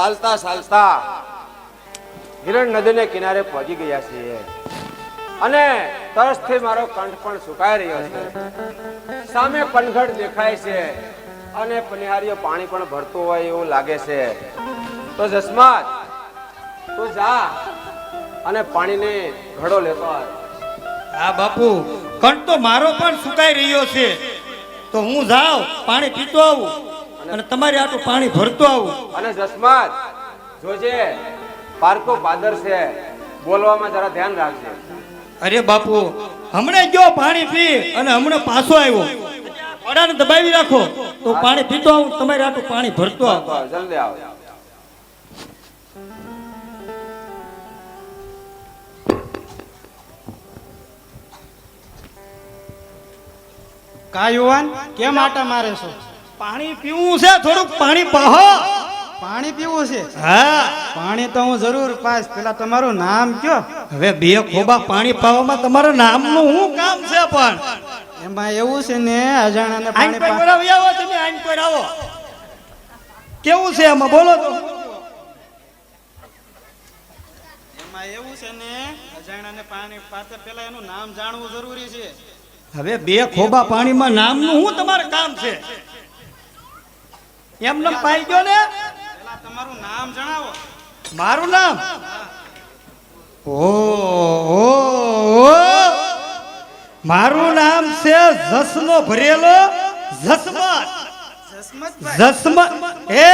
ચાલતા ચાલતા હિરણ નદીને કિનારે પહોંચી ગયા છીએ. અને તરસથી મારો કંઠ પણ સુકાઈ રહ્યો છે. સામે પનઘટ દેખાય છે અને પનિહારીઓ પાણી પણ ભરતું હોય એવું લાગે છે. તો જસમાત તું જા અને પાણીને ઘડો લેતો હા, બાપુ, કંઠ તો મારો પણ સુકાઈ રહ્યો છે. તો હું જાઉં, પાણી પીતો આવું. અને તમારી આટલું પાણી ભરતો આવું. અને જસમાત જોજે પારકો પાદર છે. બોલવામાં જરા ધ્યાન રાખજે. અરે બાપુ હમણાં જો પાણી પી અને હમણાં પાછો આવ્યો. વડાને દબાવી રાખો. તો પાણી પીતો આવું તમારી આટલું પાણી ભરતો આવ, જલ્દી આવો. કા યુવાન કેમ આટા મારે છો? પાણી પીવું છે થોડુંક પાણી પાહો. પાણી પીવું છે? હા. પાણી તો હું જરૂર પાસ પેલા તમારું નામ કયો. હવે બે ખોબા પાણી પાવામાં તમારું નામનું શું કામ છે પણ. એમાં એવું છે ને અજાણાને પાણી પર પા- આવો આવો તમે આઈન પડાવો કેવું છે એમાં બોલો તો. એમાં એવું છે ને અજાણાને પાણી પાતે પેલા એનું નામ જાણવું જરૂરી છે. હવે બે ખોબા પાણીમાં નામનું શું તમારું કામ છે? એમને પાઈ ગયો ને? તમારું નામ જણાવો. મારું નામ? ઓ. મારું નામ છે જસનો ભરેલો જસમત. જસમત. એ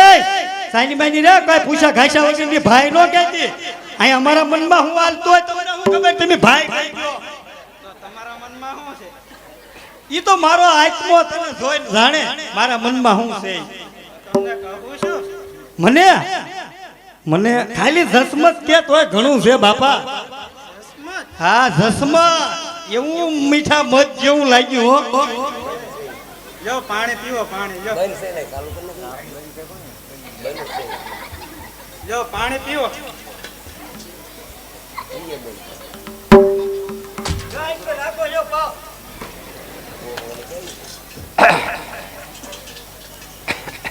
સાની બાની રે કોઈ પૂછા ઘાસા વગરની ભાઈ નો કહેતી. અહીં અમારા મનમાં હું હાલતો હોય તમને હું ખબર? તમે ભાઈ ભાઈ તમારા મનમાં શું છે? ઈ તો મારો આત્મો તને જોઈને જાણે મારા મનમાં શું છું મને? મને ખાલી જસમત કે તોય ઘણું છે બાપા. હા જસમત. એવું મીઠા મધ જેવું લાગ્યું હો. જો પાણી પીવો પાણી. જો જો પાણી પીવો.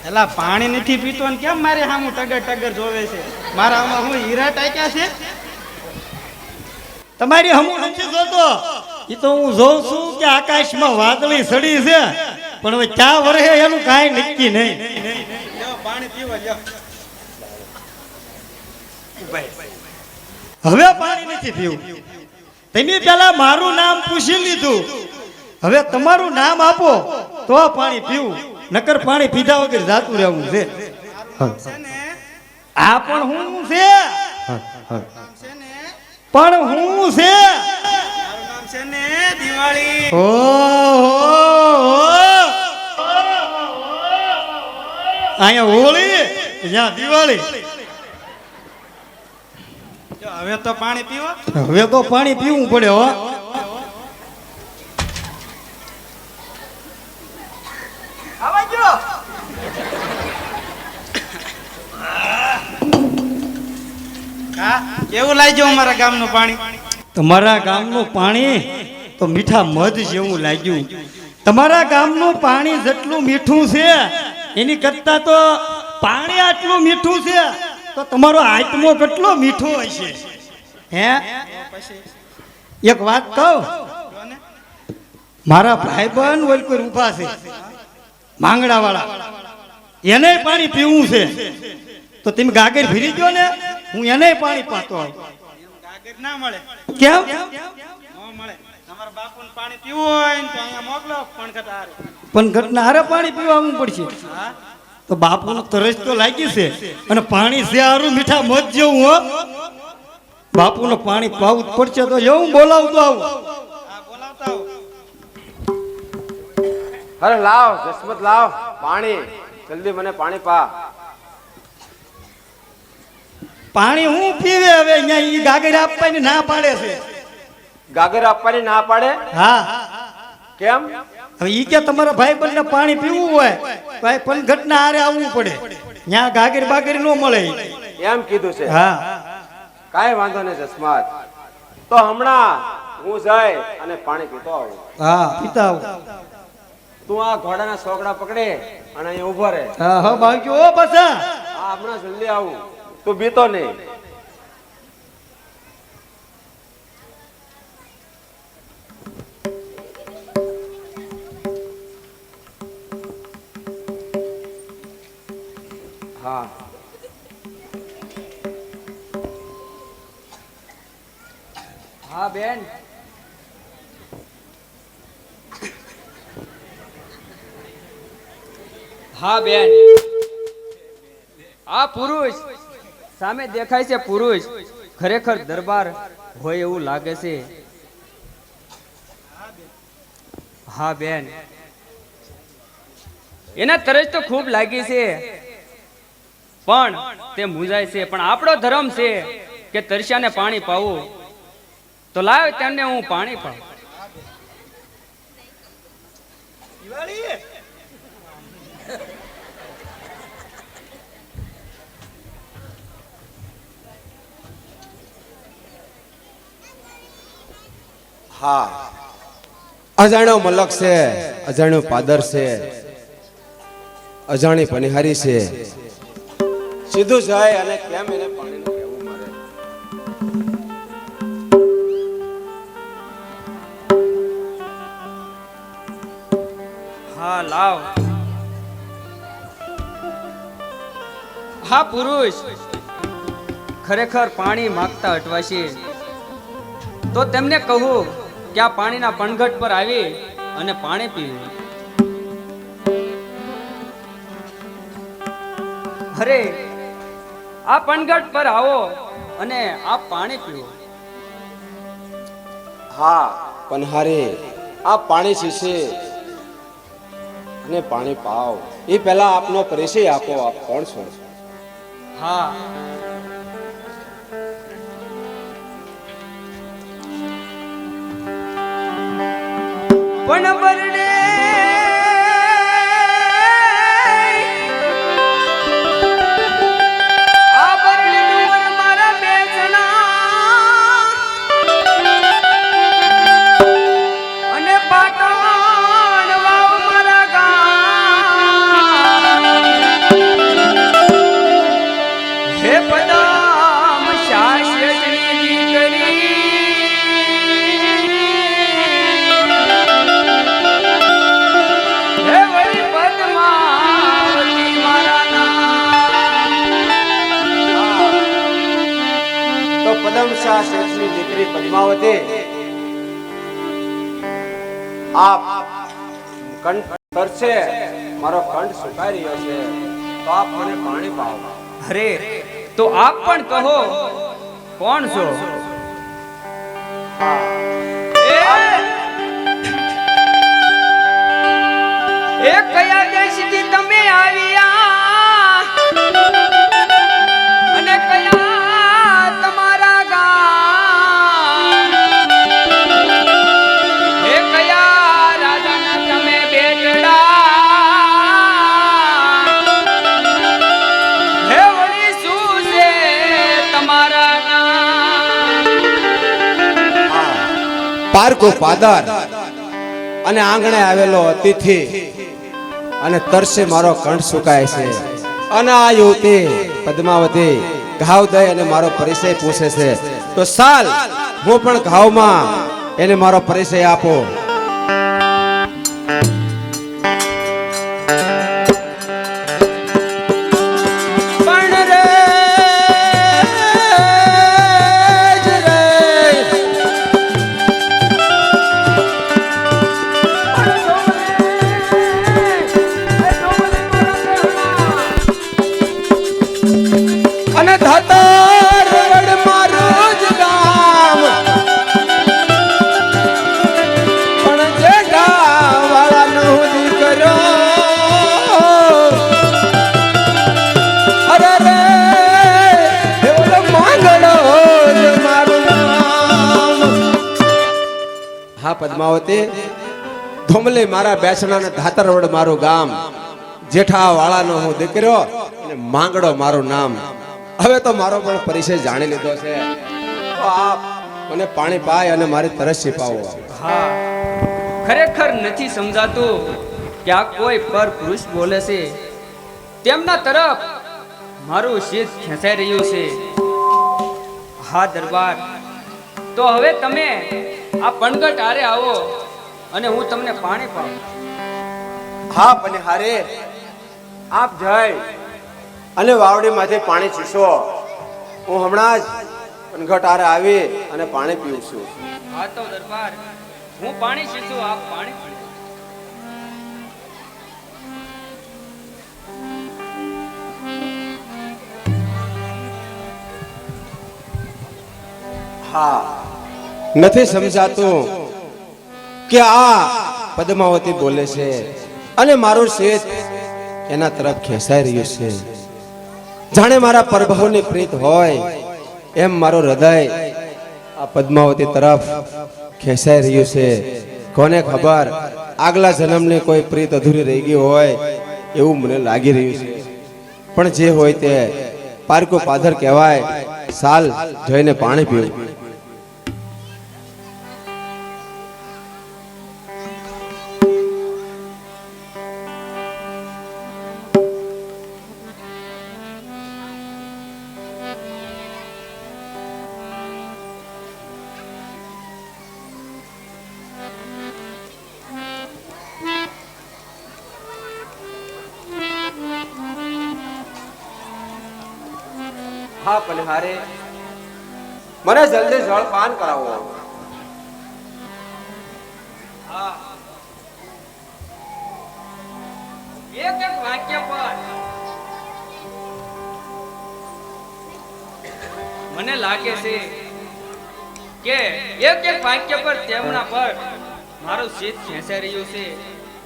એલા પાણી નથી પીતો ને કેમ મારે સામું ટગર ટગર જોવે છે? મારા આમાં હું હીરા ટાક્યા છે? તમારી હમું નથી જોતો? એ તો હું જોઉં છું કે આકાશમાં વાદળી સડી છે પણ હવે ક્યાં વરહે એનું કાંઈ નક્કી નહીં. પાણી પીવો હવે પાણી નથી પીવું. તમે પેલા મારું નામ પૂછી લીધું. હવે તમારું નામ આપો તો પાણી પીવું. નકર પાણી પીધા વગર જાતું રહેવું છે. આ પણ હું છે. નામ છે ને પણ હું છે. મારું નામ છે ને દિવાળી. અહીંયા હોળી જ્યાં દિવાળી. હવે તો પાણી પીવો. હવે તો પાણી પીવું પડે હા. લાગ્યું અમારા ગામનું પાણી. તમારા ગામનું પાણી તો મીઠા મધ જેવું લાગ્યું. તમારા ગામનું પાણી જેટલું મીઠું છે, એની કરતા તો પાણી આટલું મીઠું છે, તો તમારો આત્મો કેટલો મીઠો હશે? હે? એક વાત કહું? મારા ભાઈ ભાઈબંધ ઓલ કોઈ રૂપા છે માંગડા વાળા એને પાણી પીવું છે. તો તમે ગાગર ફીરી ગયો ને, હું એને પાણી પાતો આવું. ના મળે. કેમ? મળે. તમારા બાપુને પાણી પીવું હોય તો અહીંયા મોકલો પણ કટારે પણ ઘટના હારે પાણી પીવાનું પડશે. હા? તો બાપુનો તરસ તો લાગી છે. અને પાણી છે હારું મીઠા મત જેવું હો. બાપુનો પાણી પાવું જ પડશે તો એવું બોલાવતો આવું. હા બોલાવતા અરે લાવ જસમત લાવ. પાણી. જલ્દી મને પાણી પા. પાણી હું પીવે હવે અહીંયા ઈ ગાગર આપવાની ના પાડે છે. ગાગર આપવાની ના પાડે? હા. કેમ? હવે ઈ કે તમારા ભાઈ બંને પાણી પીવું હોય તો આ પણ ઘટના હારે આવવું પડે. ત્યાં ગાગર બાગર ન મળે એમ કીધું છે? હા. કાંઈ વાંધો નહીં જસ્માત તો હમણાં હું જઈ અને પાણી પીતો આવું. હા પીતા આવું. તું આ ઘોડાના છોકડા પકડે અને અહીંયા ઊભો રહે. હા હા બાકી ઓ પાછા. આ હમણાં જલ્દી આવું. તું બીતો નહીં. હા. હા બેન. હા બેન. આ પુરુષ સામે દેખાય છે પુરુષ. ખરેખર દરબાર હોય એવું લાગે છે. હા, બેન. એના તરસ તો ખૂબ લાગી છે. પણ તે મૂંઝાય છે. પણ આપણો ધર્મ છે કે તરસ્યાને પાણી પાવું. તો લાવ તેમને હું પાણી પાઉં. હા અજાણ્યો મલક છે અજાણ્યો પાદર છે અજાણી પનિહારી છે. સીધું જાય અને કેમ એને પાણી હા લાવ. હા પુરુષ. ખરેખર પાણી માગતા અટવાશે. તો તેમને કહું આ પાણીના પણઘટ પર આવી અને પાણી પીવું. અરે આ પણઘટ પર આવો અને આ પાણી પીવો. હા પનહારે આ પાણી શીશે અને પાણી પાવ એ પહેલા આપનો પરિચય આપો આપ કોણ છો? હા પણ બરડે શેઠની પદ્માવતી. આપ કંઠ તરસે મારો કંઠ સુકાઈ રહ્યો છે. તો આપ મને પાણી પાવો અરે તો આપ પણ કહો કોણ છો? એ કયા દેશથી તમે આવ્યા? પારકો પાદર. અને આંગણે આવેલો અતિથિ અને તરસે મારો કંઠ સુકાય છે. અને આ યુવતી પદ્માવતી, ઘાવ દઈ અને મારો પરિચય પૂછે છે. તો સાલ, હું પણ ઘાવમાં એને મારો પરિચય આપો. હા ધોમલે મારા બેસણા ને ધાતર વડ મારું ગામ જેઠા વાળાનો હું દીકરો માંગડો મારું નામ. હવે તો મારો પણ પરિચય જાણી લીધો છે. આપ મને પાણી પાય અને મારી તરસ છીપાવો. હા. ખરેખર નથી સમજાતું કે આ કોઈ પર પુરુષ બોલે છે. તેમના તરફ મારું શીત ખેંચાઈ રહ્યું છે. હા, દરબાર. તો હવે તમે આ પણગટ આરે આવો અને હું તમને પાણી પાઉં હા પણ હારે આપ જઈ અને વાવડીમાંથી પાણી ચીસો. હું હમણાં જ ઘટારે આવી અને પાણી પીઉં છું. હા તો દરબાર. હું પાણી શીશું આપ પાણી હા. નથી સમજાતું કે આ પદ્માવતી બોલે છે અને મારું શેત એના તરફ ખેંચાઈ રહ્યું છે. જાણે મારા પરભવની પ્રીત હોય એમ મારું હૃદય આ પદ્માવતી તરફ ખેંચાઈ રહ્યું છે. કોને ખબર આગલા જન્મની કોઈ પ્રીત અધૂરી રહી ગઈ હોય એવું મને લાગી રહ્યું છે. પણ જે હોય તે પારકો પાધર કહેવાય, સાલ જઈને પાણી પીવું. મને જલ્દી જળ પાન કરાવો. એક એક વાક્ય પર મને લાગે છે કે એક એક વાક્ય પર તેમના પર મારું ચિત્ત ખેંચાઈ રહ્યું છે.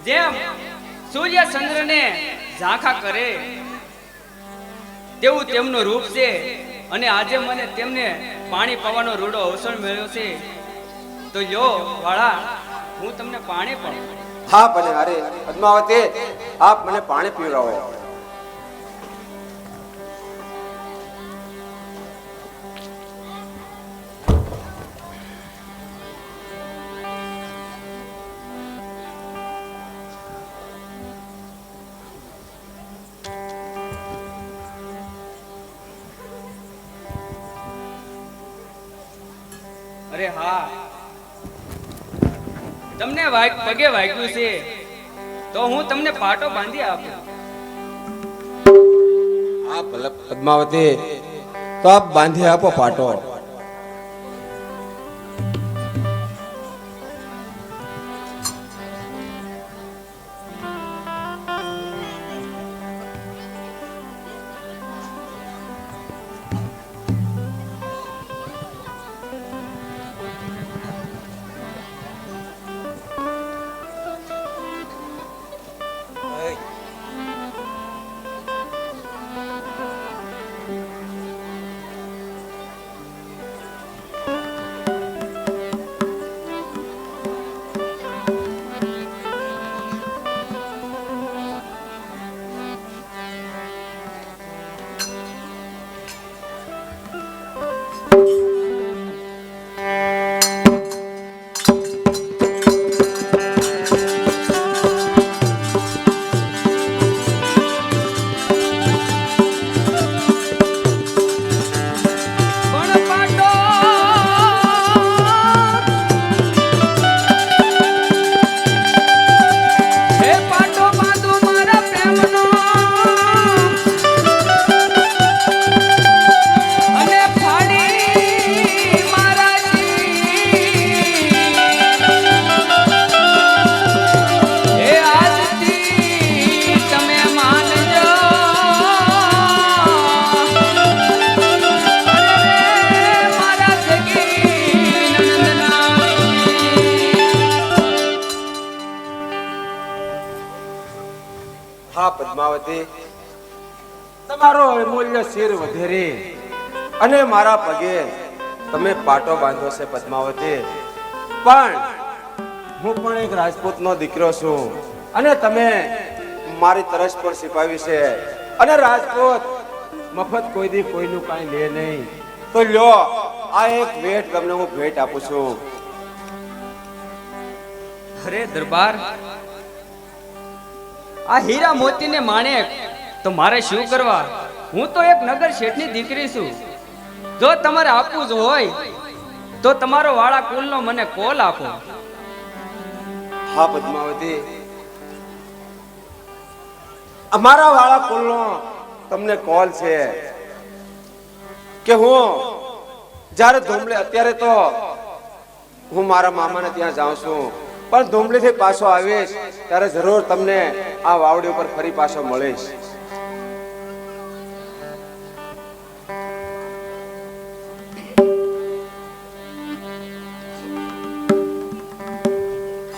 જેમ સૂર્ય ચંદ્રને ઝાંખા કરે, તેવું તેમનું રૂપ છે. અને આજે મને તેમને પાણી પવાનો રૂડો અવસર મળ્યો છે. તો યો વાળા, હું તમને પાણી પણ હા, ભલે, અરે, પદ્માવતી, આપ મને પાણી પીવડાવો. પગે વાગ્યું છે, તો હું તમને પાટો બાંધી આપું. હા ભલે પદ્માવતી, તો આપ બાંધી આપો પાટો. તમે પાટો બાંધો છે પદ્માવતી. પણ હું પણ એક રાજપૂતનો દીકરો છું. અને તમે મારી તરસ પર સિપાવી છે. અને રાજપૂત, મફત કોઈ દી કોઈનું કાંઈ લે નહીં. તો લ્યો, આ એક ભેટ તમને હું ભેટ આપું છું. અરે દરબાર, આ હીરા મોતીને માણેક તો મારે શું કરવા? હું તો એક નગર શેઠની દીકરી છું. જો તમારે આપવું જ હોય, તો તમારો વાળા કુલનો મને કોલ આપો. હા, પદ્માવતી. અમારા વાળા કુલનો તમને કોલ છે કે હું જ્યારે ધૂમલે, અત્યારે તો હું મારા મામાને ત્યાં જાઉં છું. પણ ધૂમલીથી પાછો આવીશ, ત્યારે જરૂર તમને આ વાવડી ઉપર ફરી પાછો મળીશ.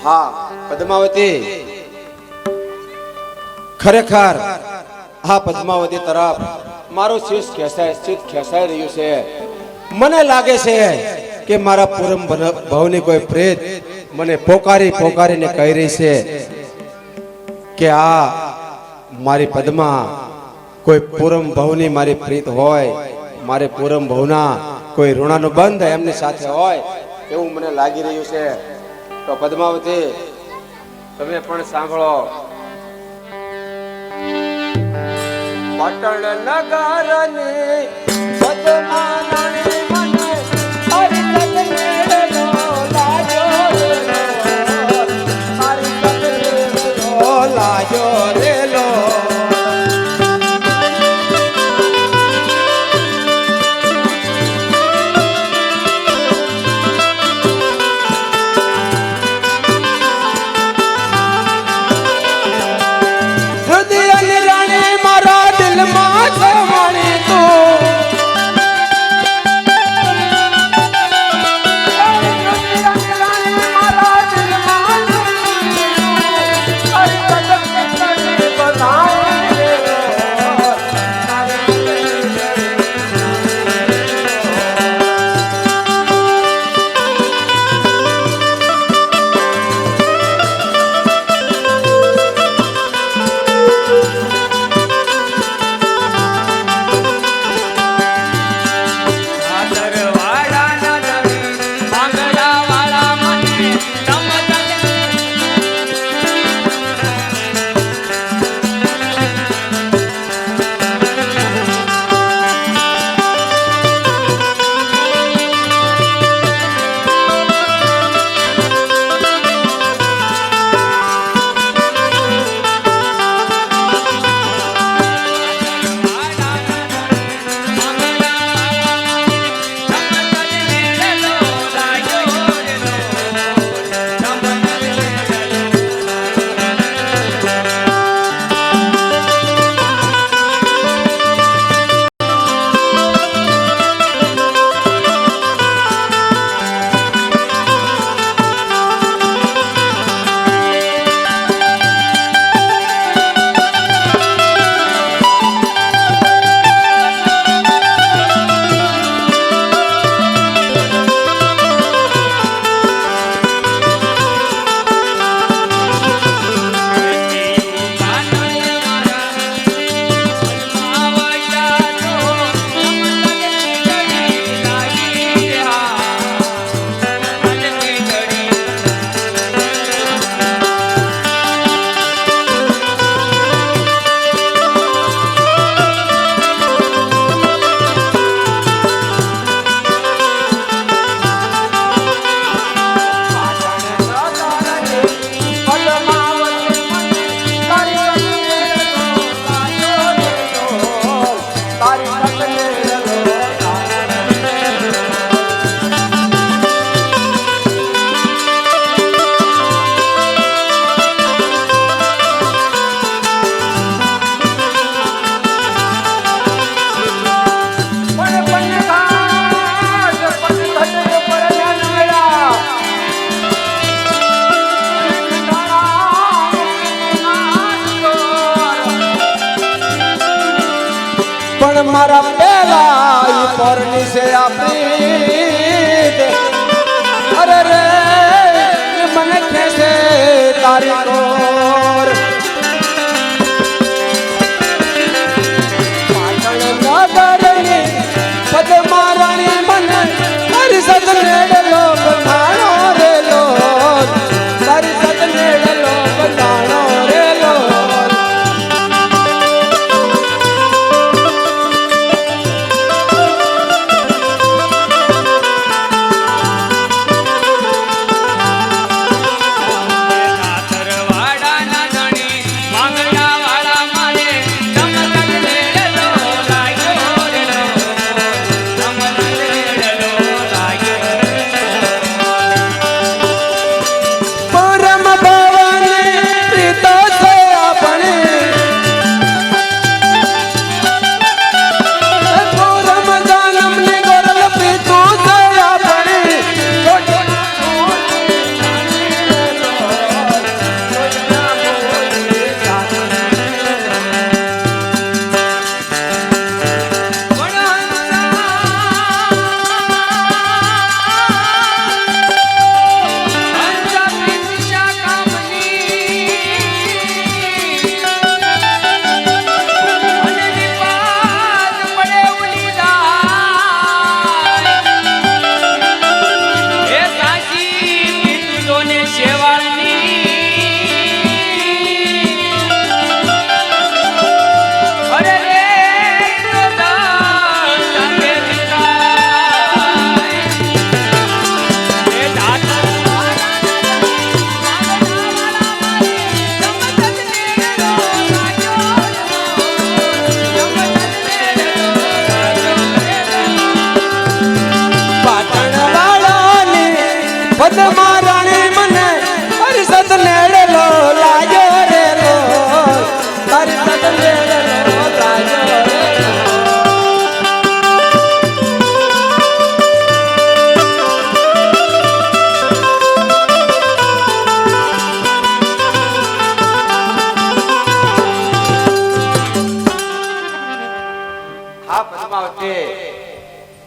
હા, પદ્માવતી. ખરેખર આ પદ્માવતી તરફ, મારું શીશ ખેસાય શીશ ખેસાઈ રહ્યું છે. મને લાગે છે કે મારા પૂરમ ભવની કોઈ પ્રેત મને પોકારી, પોકારીને કહી રહી છે કે આ મારી પદ્મા કોઈ પૂરમ ભવની મારી પ્રીત હોય, મારે પૂરમ ભવના કોઈ ઋણાનું બંધ એમની સાથે હોય એવું મને લાગી રહ્યું છે. તો પદ્માવતી તમે પણ સાંભળો. પટણ નગરની પદ્મારાણી મને હરિજન હરી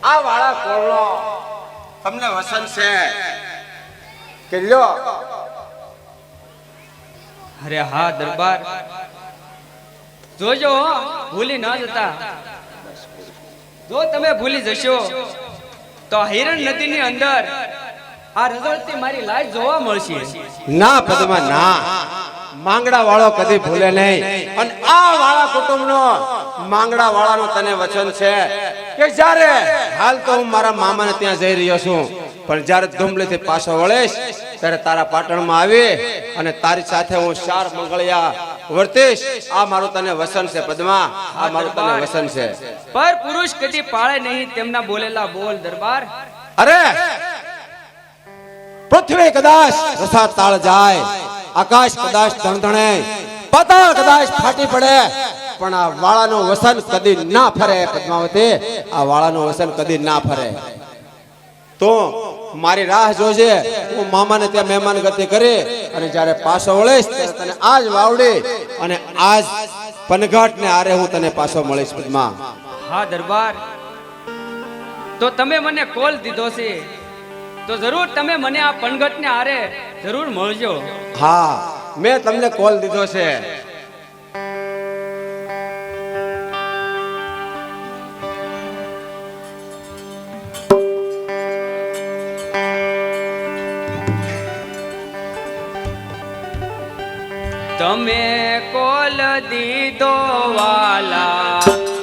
આ વાળા કોળો. તમને વસન છે. કે લ્યો. અરે હા દરબાર. જોજો હો, ભૂલી ન જતા. જો તમે ભૂલી જશો તો હિરણ નદીની અંદર આ રજળતી મારી લાઈફ જોવા મળશે. ના પદ્મા ના. માંગડા વાળો કદી ભૂલે નહીં. અને આ વાળા કુટુંબનો માંગડા વાળાનો તને વચન છે કે જ્યારે હાલ તો હું મારા મામાને ત્યાં જઈ રહ્યો છું પણ જ્યારે ધુમલીથી પાછો વળીશ ત્યારે તારા પાટણમાં આવી અને તારી સાથે હું ચાર મંગળિયા વર્તીશ. આ મારું તને વસન છે પદ્મા. આ મારું તને વસન છે. પર પુરુષ કદી પાળે નહીં તેમના બોલેલા બોલ દરબાર. અરે પૃથ્વી કદાચ રસાતાળ જાય, આકાશ કદાચ ધણધણે પાતાળ કદાચ ફાટી પડે, પણ આ વાળાનું વસન કદી ના ફરે પદ્માવતી, આ વાળાનું વસન કદી ના ફરે. તો મારી રાહ જોજે, હું મામાને ત્યાં મહેમાન ગતિ કરી અને જ્યારે પાછો વળીશ, ત્યારે તને આજ વાવડી અને આજ પનઘાટ ને આરે હું તને પાછો મળીશ પદ્મા. હા, દરબાર. તો તમે મને કોલ દીધો છે. તો જરૂર તમે મને આ પણગટને આરે જરૂર મળજો. હા મેં તમને કોલ દીધો છે. તમે કોલ દીધો વાલા.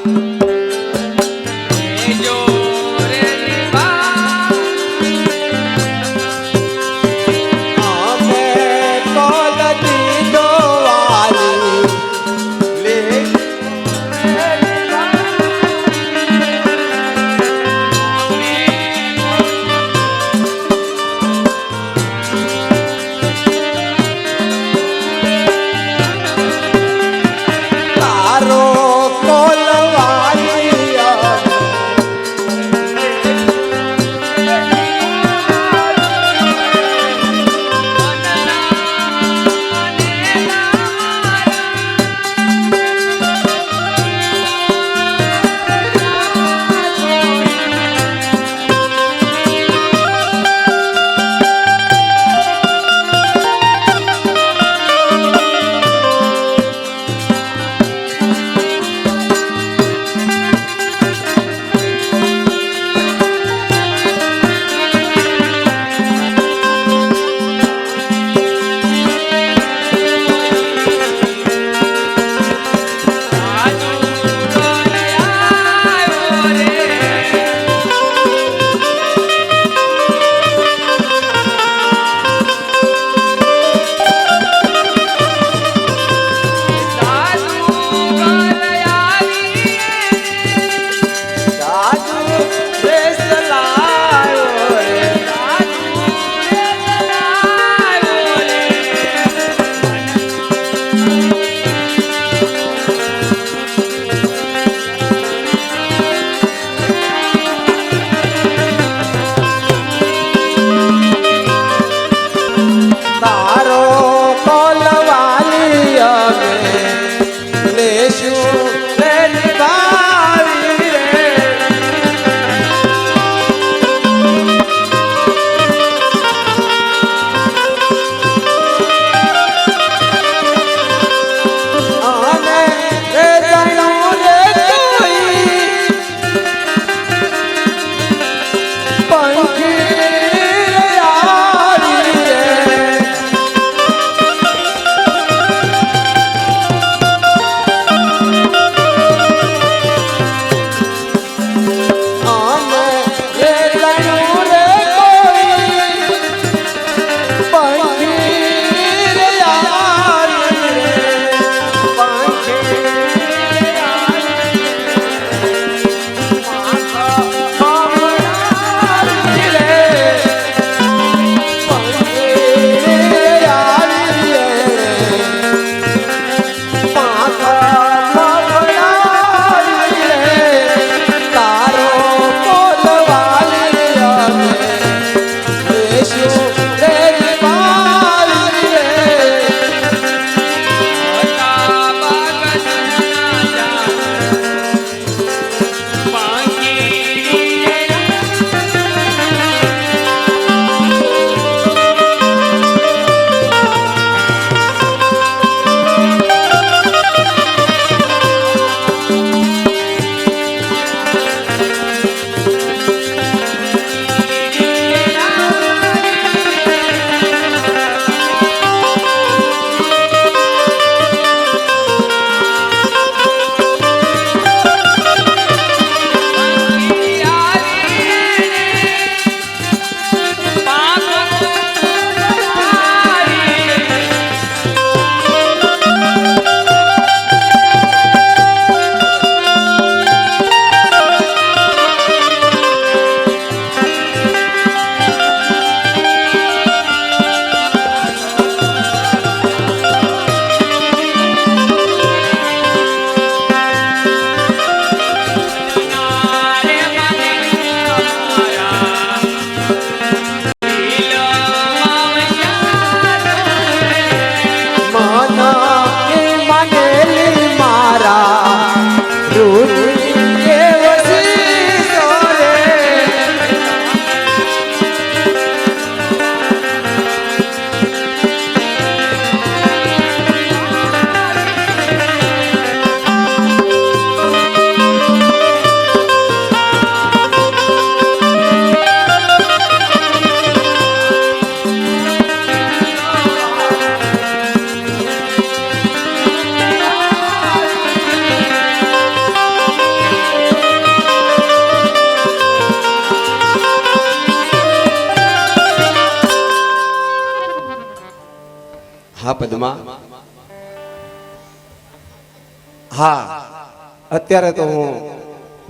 અત્યારે તો હું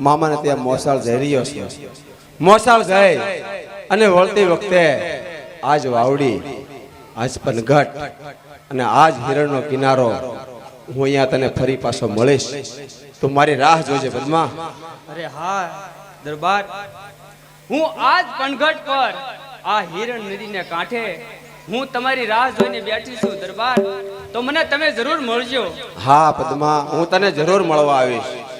મામાને ત્યાં મોસાળ જઈ રહ્યો છું. મોસાળ જઈ અને વળતી વખતે આજ વાવડી, આજ પનઘટ અને આજ હિરણનો કિનારો હું અહીંયા તને ફરી પાછો મળીશ. તો મારી રાહ જોજે પદ્મા. અરે હા, દરબાર. હું આજ પનઘટ પર આ હિરણ નદીને કાંઠે હું તમારી રાહ જોઈને બેઠી છું, દરબાર. તો મને તમે જરૂર મળજો. હા, પદ્મા, હું તને જરૂર મળવા આવીશ.